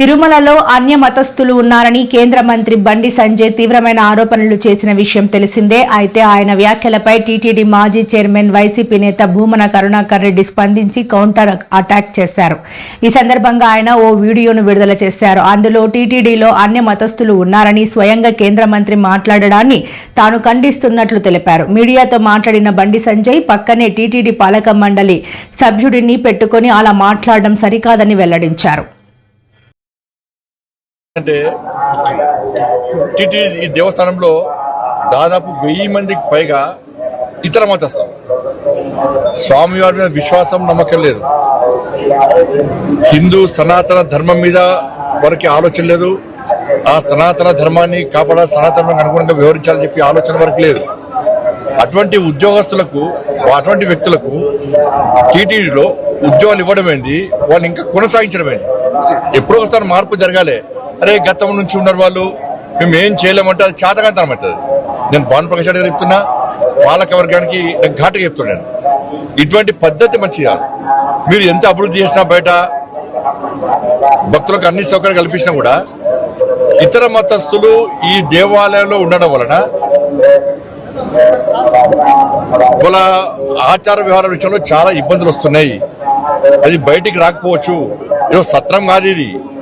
తిరుమలలో అన్య మతస్థులు ఉన్నారని కేంద్ర మంత్రి బండి సంజయ్ తీవ్రమైన ఆరోపణలు చేసిన విషయం తెలిసిందే. అయితే ఆయన వ్యాఖ్యలపై టీటీడీ మాజీ చైర్మన్ వైసీపీ నేత భూమన కరుణాకర్ రెడ్డి స్పందించి కౌంటర్ అటాక్ చేశారు. ఈ సందర్భంగా ఆయన ఓ వీడియోను విడుదల చేశారు. అందులో టీటీడీలో అన్య మతస్థులు ఉన్నారని స్వయంగా కేంద్ర మంత్రి మాట్లాడడాన్ని తాను ఖండిస్తున్నట్లు తెలిపారు. మీడియాతో మాట్లాడిన బండి సంజయ్ పక్కనే టీటీడీ పాలక మండలి సభ్యుడిని పెట్టుకొని అలా మాట్లాడడం సరికాదని వెల్లడించారు. అంటే టిటి ఈ దేవస్థానంలో దాదాపు వెయ్యి మందికి పైగా ఇతర మతస్థులు. స్వామివారి మీద విశ్వాసం నమ్మకం లేదు. హిందూ సనాతన ధర్మం మీద వారికి ఆలోచన లేదు. ఆ సనాతన ధర్మాన్ని కాపాడాలి సనాతన అనుగుణంగా వివరించాలని చెప్పి ఆలోచన వరకు లేదు. అటువంటి ఉద్యోగస్తులకు అటువంటి వ్యక్తులకు టీటీడీలో ఉద్యోగాలు ఇవ్వడం ఏంది? వాళ్ళు ఇంకా కొనసాగించడం ఏంది? ఎప్పుడో ఒకసారి మార్పు జరగాలి. అరే గతం నుంచి ఉన్నారు వాళ్ళు. మేము ఏం చేయలేమంటే అది చేతకంతనం అవుతుంది. నేను భాను ప్రకాష్ గారు చెప్తున్నా వాళ్ళకి వర్గానికి నేను ఘాటుగా చెప్తున్నాను ఇటువంటి పద్ధతి మంచిది కాదు మీరు ఎంత అభివృద్ధి చేసినా బయట భక్తులకు అన్ని సౌకర్యాలు కల్పించినా కూడా ఇతర మతస్థులు ఈ దేవాలయంలో ఉండడం వలన వాళ్ళ ఆచార వ్యవహార విషయంలో చాలా ఇబ్బందులు వస్తున్నాయి. అది బయటికి రాకపోవచ్చు. ఏదో సత్రం కాదు ఇది.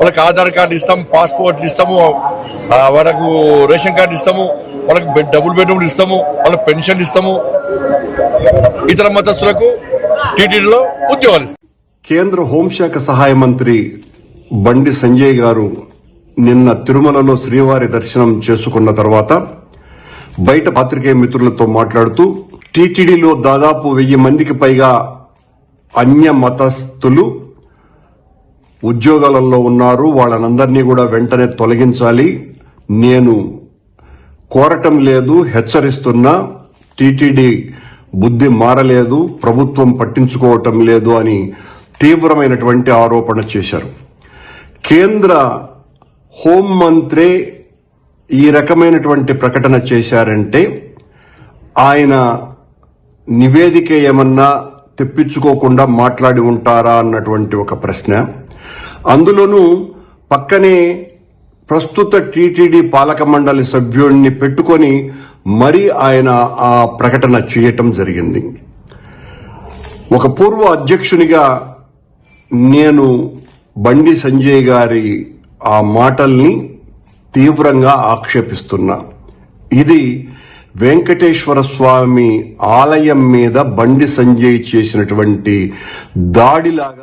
వాళ్ళకి ఆధార్ కార్డు ఇస్తాము పాస్పోర్ట్లు ఇస్తాము వాళ్ళకు రేషన్ కార్డు ఇస్తాము వాళ్ళకి బెడ్ డబుల్ బెడ్రూమ్లు ఇస్తాము వాళ్ళకి పెన్షన్ ఇస్తాము. ఇతర మతస్థులకు టీటీడీలో ఉద్యోగాలు కేంద్ర హోంశాఖ సహాయ మంత్రి బండి సంజయ్ గారు నిన్న తిరుమలలో శ్రీవారి దర్శనం చేసుకున్న తర్వాత బయట పాత్రికేయ మిత్రులతో మాట్లాడుతూ టీటీడీలో దాదాపు వెయ్యి మందికి పైగా అన్య మతస్థులు ఉద్యోగాలలో ఉన్నారు వాళ్ళనందరినీ కూడా వెంటనే తొలగించాలి. నేను కోరటం లేదు హెచ్చరిస్తున్నా టీటీడీ బుద్ధి మారలేదు ప్రభుత్వం పట్టించుకోవటం లేదు అని తీవ్రమైనటువంటి ఆరోపణ చేశారు. కేంద్ర హోంమంత్రి ఈ రకమైనటువంటి ప్రకటన చేశారంటే ఆయన నివేదిక ఏమన్నా తెప్పించుకోకుండా మాట్లాడి ఉంటారా అన్నటువంటి ఒక ప్రశ్న. అందులోనూ పక్కనే ప్రస్తుత టీటీడీ పాలక మండలి సభ్యుడిని పెట్టుకొని మరి ఆయన ఆ ప్రకటన చేయటం జరిగింది. ఒక పూర్వ అధ్యక్షునిగా నేను బండి సంజయ్ గారి ఆ మాటల్ని తీవ్రంగా ఆక్షేపిస్తున్నా. ఇది వెంకటేశ్వర స్వామి ఆలయం మీద బండి సంజయ్ చేసినటువంటి దాడిలాగా